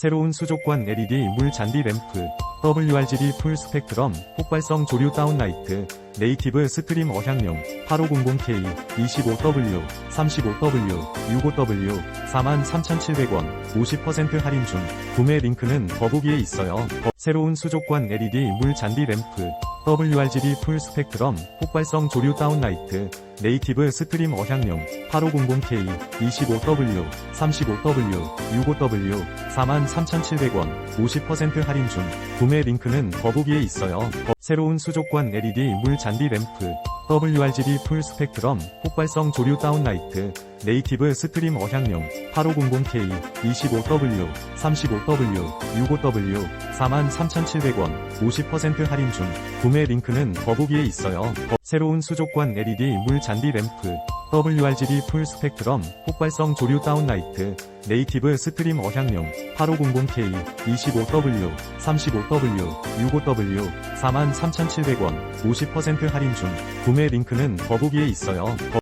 새로운 수족관 LED 물 잔디 램프, WRGB 풀 스펙트럼, 폭발성 조류 다운라이트, 네이티브 스트림 어향용, 8500K, 25W, 35W, 65W, 43,700원, 50% 할인 중, 구매 링크는 더보기에 있어요. 더- 새로운 수족관 LED 물 잔디 램프, WRGB 풀 스펙트럼, 폭발성 조류 다운라이트, 네이티브 스트림 어향용, 8500K, 25W, 35W, 65W, 43,700원, 50% 할인 중, 구매 링크는 더보기에 있어요. 더- 새로운 수족관 LED 물 잔디 램프, WRGB 풀 스펙트럼, 폭발성 조류 다운라이트, 네이티브 스트림 어향용, 8500K, 25W, 35W, 65W, 43,700원, 50% 할인 중, 구매 링크는 더보기에 있어요. 더- 새로운 수족관 LED 물 잔디 램프, WRGB 풀 스펙트럼, 폭발성 조류 다운라이트, 네이티브 스트림 어향용, 8500K, 25W, 35W, 65W, 43,700원, 50% 할인 중, 구매 링크는 더보기에 있어요. 더-